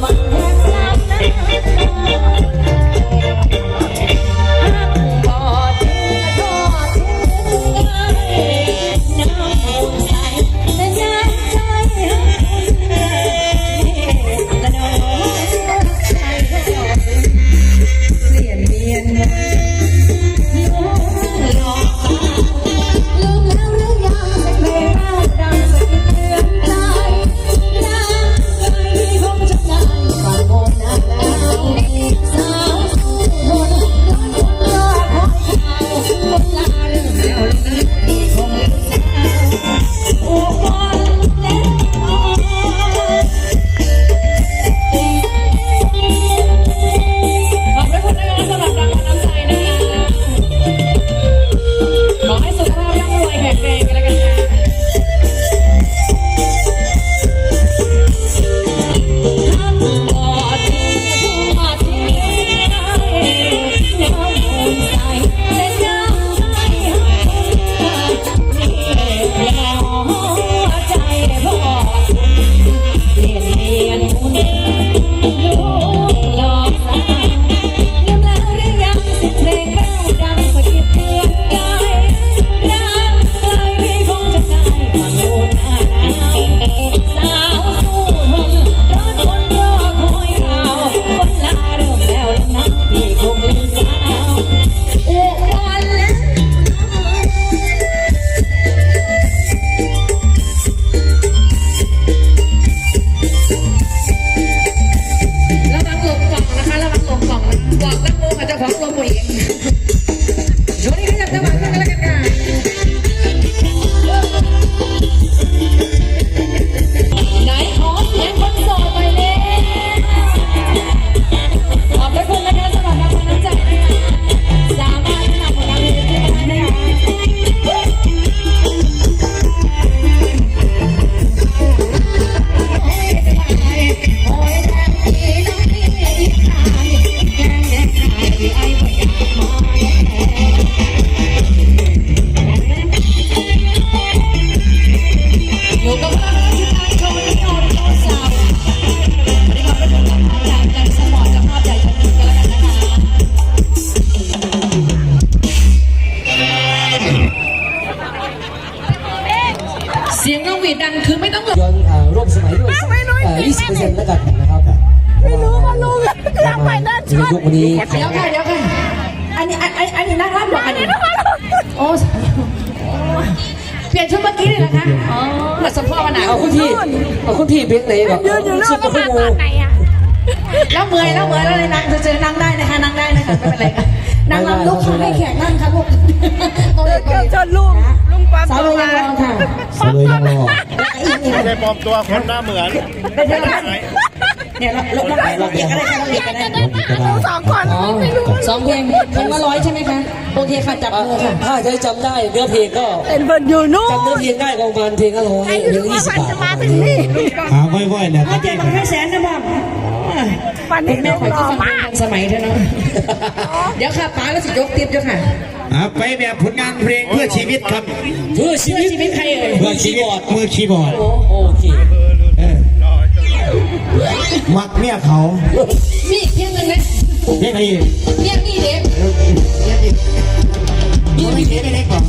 mama. ไม่ต้องหลบย้อนอ่าร่วมสมัยด้วยสักอ่า20%แล้วกันนะครับไม่รู้ว่าลุงอยากไปเดินชในนยุคนี้เดี๋ยวค่ะเดี๋ยวค่ะอันนี้อันอันอันนี้นั่งรับหรออันนี้โอ้เปลี่ยนชุดเมื่อกี้เลยนะคะอ๋อเหมือนสมพ่อวันไหนเอาคุณพี่เอาคุณพี่เบงไหนแบบยืนอยู่นอสุกดก็กับมาผู้ตอนไหนอะแล้วเมื่อยแล้วเมื่อยแล้วเลยนั่งเจอนั่งได้นะคะนั่งได้นะคะไม่เป็นไรค่ะนั่งรับลูกค่ะให้แขกนั่งค่ะลูกโตเลยโตเกืเลอบยชนลุงลุงปั๊มสาวเลยยังรอค่ะสวยยังรอ ไม่ได้ปลอมตัวคนหน้าเหมือนเดี๋ยว เนี่ยเราเราเราเรียกอะไรคะเราเรียกอะไรลุงสองคนอ๋อไม่รู้สองเพลงเพลงละร้อยใช่ไหมคะโอเคค่ะจับมือค่ะถ้าจะจำได้เนื้อเพลงก็เป็นเบิร์ดอยู่นู่นจำเนื้อเพลงได้ก็ประมาณเพลงละร้อยใครเพลนึงกละว่ายี่สิบมันบาทจะมาถึงนี่หาค่อยๆเนี่ยอาจารย์ต้องให้แสนนะบ้างวันนี้แม่ลุงคอยหล่ก็อฟังมากทันสมัยเถอะเนาะเดี๋ยวค่ะป้าแล้วสิยกเตียบเจ้าค่ะอ่าไปแบบผลงานเพลงเพื่อชีวิตครับ เพื่อชีวิตชีวิตใครเอ่ยเพื่อชีวิตมือคีย์บอร์ดโอ้โอเคเออ มักเมียเขามีอีกเพลงหนึ่งไหมเพลงอะไรอีกเรียกนี่เด็กมีไม่เทไม่เล็กหรอก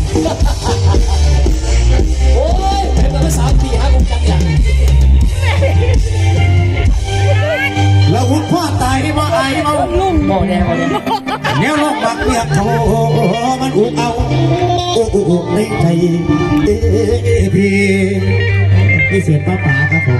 โอ้ยเป็นภาษาปีฮะผมจำอย่างแล้วหุ่นพ่อตายนี่บ่อายเอาหมอแดงหมอแดงแนวโลกมักเมียเขามันอุกเอาอุกอุกอุกในใจเอ้พี่นี่เสียงป้าป๋าครับผม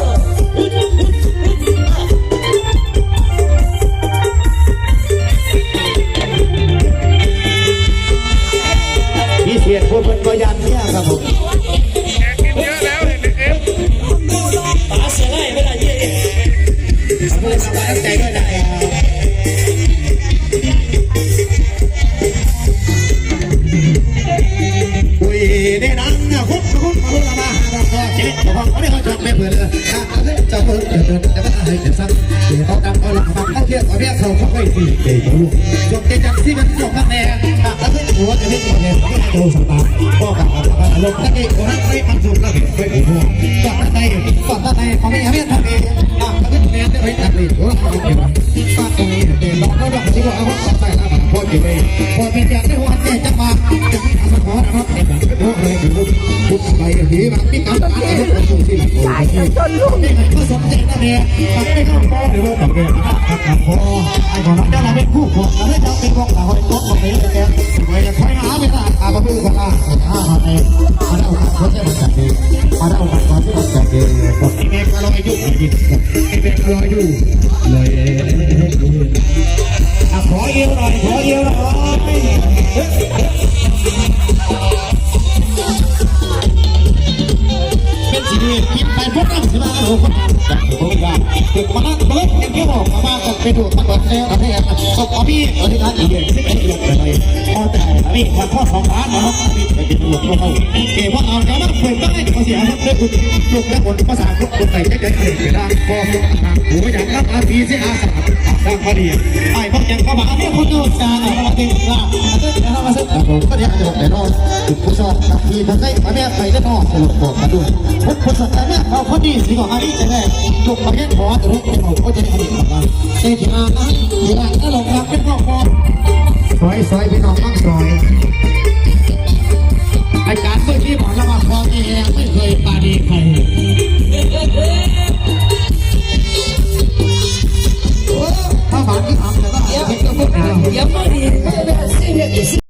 Ôi, không quan trọng đấy là เขาตั้งเอาหลักฟังตั้เที่ยวเอาเรียกเขาเขาไม่ตีเตะลูกจบเตะจับที่มันจบนักแน่ตักแล้วขึ้หัวจะขึ้นหัวเนี่ยโตสตาร์พ่อกับอาบอารมณ์นักเอกคนนั้นไม่มันสุดแล้วไปโอ้โหจอดในจอะไนเขาไม่เอาเรียกทำเองตักแล้วขึ้นแน่ได้ไปตักเลยโอ้โหตักตรงนี้เตะล็อกแล้วล็อกชิวเอาว่าใส่ละมันพ่อจีเม่พอเป็นแจกได้หัวแจกจังมาจะมีอาสาขอนะครับโอ้โหทุกใบดีมากพี่กำลัง โอ้ตายโหเกือบชนลุงนี่ก็สนใจนะเนี่ยมันไม่เข้าคอหรือว่าแบบเนี่ยนะครับพอไอ้ของเราเราเป็นคู่ควรเราได้จะเป็นของเราเป็นตัวของเราเองไว้จะคอยหาเวลาอาบน้ำกันอะหาหาเองมาได้โอกาสเขาจะมาจัดเองมาได้โอกาสเขาจะมาจัดเองบอกที่เมฆเราอายุยี่สิบที่เมฆเราอายุเลยอะขอเอวหน่อยขอเอวหน่อย ไปดูตั้งแต่แล้วอะไรอะก็เอพี่อธิษฐานอีกเดือนสิบเอ็ดเดือนไปเลยพอแต่พี่วันข้อสองล้านนะครับพี่ไปเป็นตัวพวกเขาเกี่ยวว่าเอาแล้วมันเปิดได้ภาษีครับด้วยคุณลูกและคนภาษาลูกคนไหนจะเดินเดินได้พองหูอย่างรับอาพีเสียอาสาดังพอดีไอ้พวกยังเข้ามาเนี่ยคนดูจานอะไรมาเต็มละ นะผมก็เรียกจบแต่นอนถึงผู้ชอบตักทีมาใกล้มาแม่ไปแล้วพ่อสรุปบอกมาด้วยพุทธพุทธศาสนาเขาพอดีสิก่อนอันนี้จะแม่จกมาแค่ขอแต่รู้เป็นผมก็จะได้อดีตกลัมาเจติอาอันทีหลังถ้าหลงรักเป็นพ่อพ่อซอยซอยเป็นน้องมั่งซอยอาจารย์เมื่อกี้บอกแล้วว่าพอแก่ไม่เคยปาดีใครเดี๋ยวเดี๋ยวพอดี